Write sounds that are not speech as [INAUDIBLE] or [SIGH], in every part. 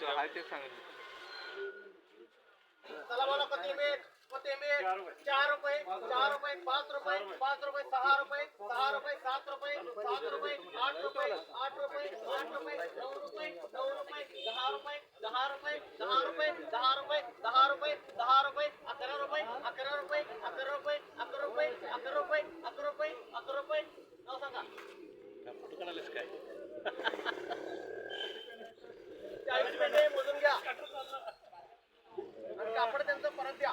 सांगितलं. चला बोला कोथिंबीर कोथिंबीर चार रुपये. चार रुपये पाच रुपये पाच रुपये सहा रुपये सहा रुपये सात रुपये सात रुपये आठ रुपये आठ रुपये आठ रुपये नऊ रुपये नऊ रुपये दहा रुपये दहा रुपये दहा रुपये दहा रुपये दहा रुपये दहा रुपये अकरा रुपये अकरा रुपये अकरा रुपये अकरा रुपये अकरा रुपये अकरा रुपये अकरा रुपये. नाव सांगा. चाळीस [LAUGHS] कापड त्यांचं परत द्या.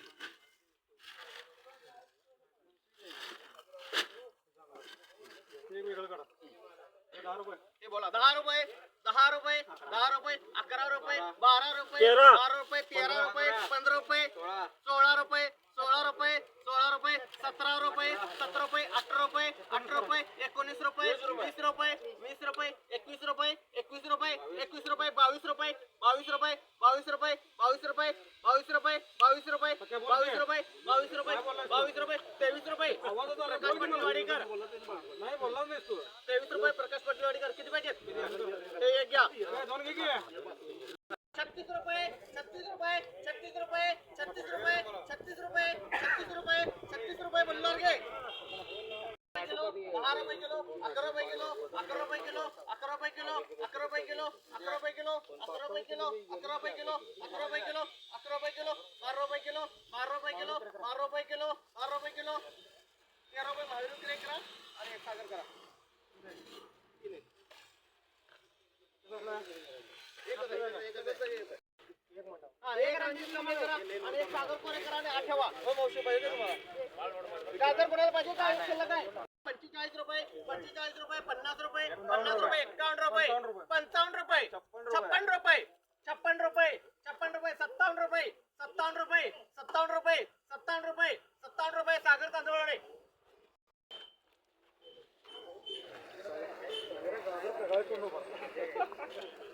अकरा रुपये बारा रुपये बारा रुपये तेरा रुपये पंधरा रुपये सोळा। रुपये सोळा रुपये सोळा रुपये सतरा रुपये सतरा रुपये अठरा रुपये अठरा रुपये एकोणीस रुपये वीस रुपये। वीस रुपये एकवीस रुपये एकवीस रुपये एकवीस रुपये बावीस रुपये बावीस रुपये बावीस रुपये बावीस रुपये बावीस रुपये बावीस रुपये बावीस रुपये बावीस रुपये बावीस रुपये तेवीस रुपये प्रकाश पाटील वाडेकर नाही बोलला नाहीस तू. तेवीस रुपये प्रकाश पाटील वाडेकर किती पाहिजेत? ते एक घ्या. दोन घे की. छत्तीस रुपये छत्तीस रुपये छत्तीस रुपये छत्तीस रुपये छत्तीस रुपये छत्तीस रुपये छत्तीस रुपये बोलणार घे किलो दहा रुपये किलो अकरा रुपये किलो अकरा रुपये किलो अकरा रुपये किलो अकरा रुपये किलो अकरा रुपये किलो अकरा रुपये किलो अकरा रुपये किलो अकरा रुपये किलो अकरा रुपये किलो बारा रुपये किलो बारा रुपये किलो बारा रुपये किलो बारा रुपये किलो तेरा रुपये महावीर विक्री करा आणि एक सागर करा गाजर कोणाला पाहिजे काय शिल्लक आहे पंचेचाळीस रुपये पंचेचाळीस रुपये पन्नास रुपये पन्नास रुपये एकावन्न रुपये पंचावन्न रुपये छप्पन रुपये छप्पन रुपये छप्पन रुपये सत्तावन्न रुपये सत्तावन्न रुपये सत्तावन्न रुपये सत्तावन्न रुपये सत्तावन्न रुपये सागर तांदूळ Gracias.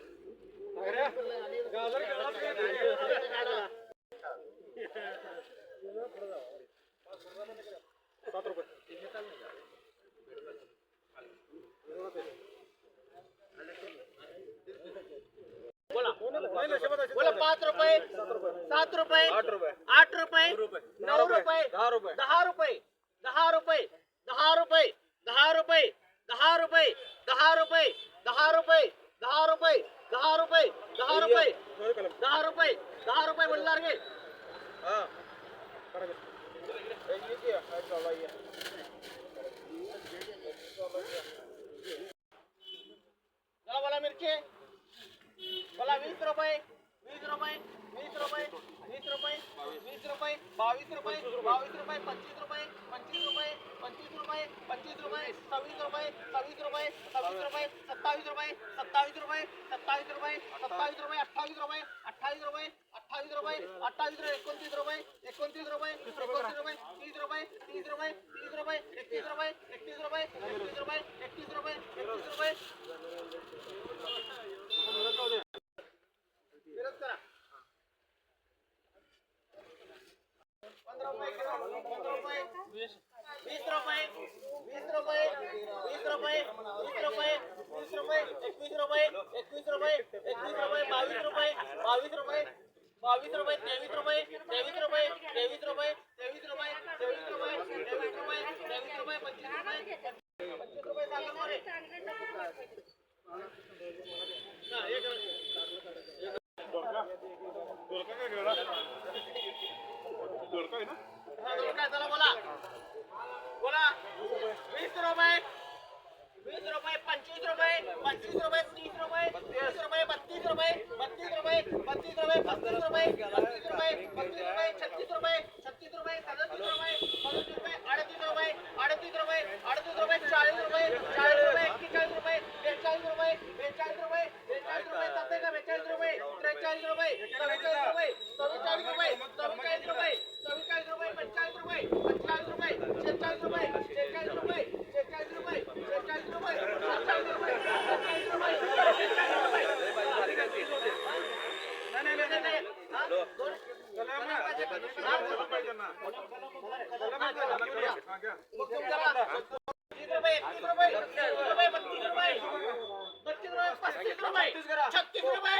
बोला बोला पाच रुपये सात रुपये आठ रुपये रुपये नऊ रुपये दहा रुपये चला बोला मिरची. बोला वीस रुपये. वीस रुपये. वीस रुपये. वीस रुपये. वीस रुपये. बावीस रुपये. बावीस रुपये. पंचवीस रुपये. पंचवीस रुपये. पंचवीस रुपये. पंचवीस रुपये. सव्वीस रुपये. सव्वीस रुपये. सव्वीस रुपये. सत्तावीस रुपये. सत्तावीस रुपये. सत्तावीस रुपये. सत्तावीस रुपये. अठ्ठावीस रुपये. अठ्ठावीस रुपये. अठ्ठावीस रुपये. अठ्ठावीस रुपये. एकोणतीस रुपये. एकोणतीस रुपये. एकोणतीस रुपये तीस रुपये तीस रुपये तीस रुपये एकतीस रुपये एकतीस रुपये एकतीस रुपये एकतीस रुपये एकतीस रुपये विरोध रुपये पंधरा रुपये किलो पंधरा रुपये वीस रुपये वीस रुपये वीस रुपये वीस रुपये एकवीस रुपये एकवीस रुपये बावीस रुपये बावीस रुपये बावीस रुपये तेवीस रुपये तेवीस रुपये तेवीस रुपये तेवीस रुपये तेवीस रुपये तेवीस रुपये तेवीस रुपये पंचवीस रुपये पंचवीस रुपये सांगा मोरे. हा, एक मिनिट. हा, काय चला बोला बोला वीस रुपये वीस रुपये पंचवीस रुपये रुपये तीस रुपये तीस रुपये बत्तीस रुपये बत्तीस रुपये बत्तीस रुपये बत्तीस रुपये बत्तीस रुपये बत्तीस रुपये छत्तीस रुपये छत्तीस रुपये सदतीस रुपये सदतीस रुपये अडतीस रुपये अडतीस रुपये अडतीस रुपये चाळीस रुपये चाळीस रुपये एक्केचाळीस रुपये बेचाळीस रुपये बेचाळीस रुपये बेचाळीस रुपये जाते का बेचाळीस रुपये त्रेचाळीस रुपये चव्वेचाळीस रुपये चव्वेचाळीस रुपये चव्वेचाळीस रुपये चव्वेचाळीस रुपये पंचेचाळीस रुपये पंचेचाळीस रुपये शेहेचाळीस रुपये शेहेचाळीस रुपये शेहेचाळीस रुपये शेहेचाळीस रुपये सत्तावीस रुपये सत्तावीस रुपये शेहेचाळीस रुपये नाही नाही नाही नाही हा? दोन- मग तुमच्याला तीस रुपये एकतीस रुपये तीस रुपये बत्तीस रुपये बत्तीस रुपये पस्तीस रुपये छत्तीस रुपये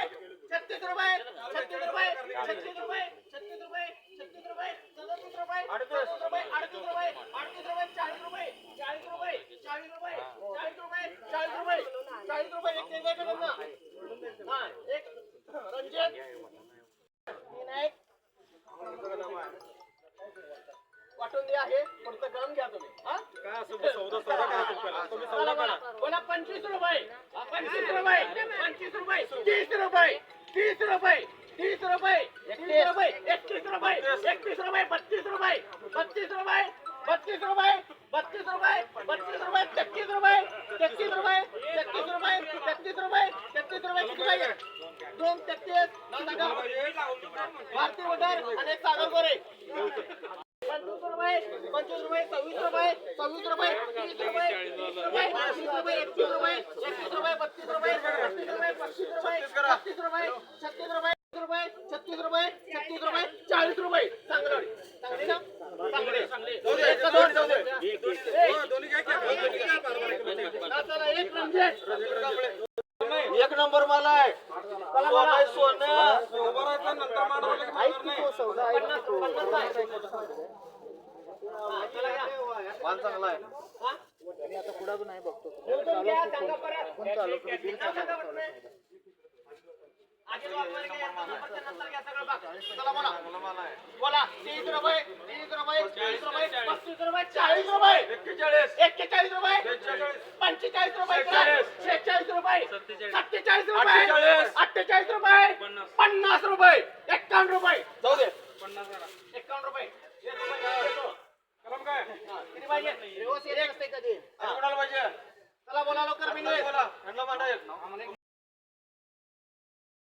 छत्तीस रुपये छत्तीस रुपये छत्तीस रुपये छत्तीस रुपये छत्तीस रुपये सदतीस रुपये अडतीस रुपये अडतीस रुपये अडतीस रुपये चाळीस रुपये चाळीस रुपये चाळीस रुपये चाळीस रुपये चाळीस रुपये चाळीस रुपये एक एक एक एक ना. हा एक रंजित तीन एक वाटून द्या हे पुढचं काम घ्या तुम्ही हा चला बोला बोला पंचवीस रुपये. पंचवीस रुपये? पंचवीस रुपये. तीस रुपये. तीस रुपये. तीस रुपये. तीस रुपये. एकतीस रुपये. एकतीस रुपये. बत्तीस रुपये. बत्तीस रुपये. बत्तीस रुपये. बत्तीस रुपये. बत्तीस रुपये. तेहतीस रुपये. तेहतीस रुपये. तेहतीस रुपये. तेहतीस रुपये. तेहतीस रुपये. किती पाहिजे दोन तेहतीस. भारतीय भारती आणि सागर गोरे पंचवीस रुपये पंचवीस रुपये सव्वीस रुपये सव्वीस रुपये तीस रुपये तीस रुपये तीस रुपये एकतीस रुपये एकतीस रुपये बत्तीस रुपये बत्तीस रुपये पस्तीस रुपये छत्तीस रुपये छत्तीस रुपये रुपये छत्तीस रुपये छत्तीस रुपये चाळीस रुपये चांगलं चांगली ना चांगले चांगले एक म्हणजे नंबर मला आहे तो. पन्नास आहे. हा, चला या. हा? मोजून घ्या, सांगा परत. नाव सांगा परत. आधी वापरायला काय येतं, नंतर नंतर घ्या सगळं बघ. चला पंचेचाळीस रुपये शेहेचाळीस रुपये. सत्तेचाळीस. रुपये. अठ्ठेचाळीस. रुपये. पन्नास. रुपये. एक्कावन्न रुपये. जाऊ दे. एक्कावन्न रुपये. किती पाहिजे? व्यवस्थित कधी हा. चला बोला लवकर मी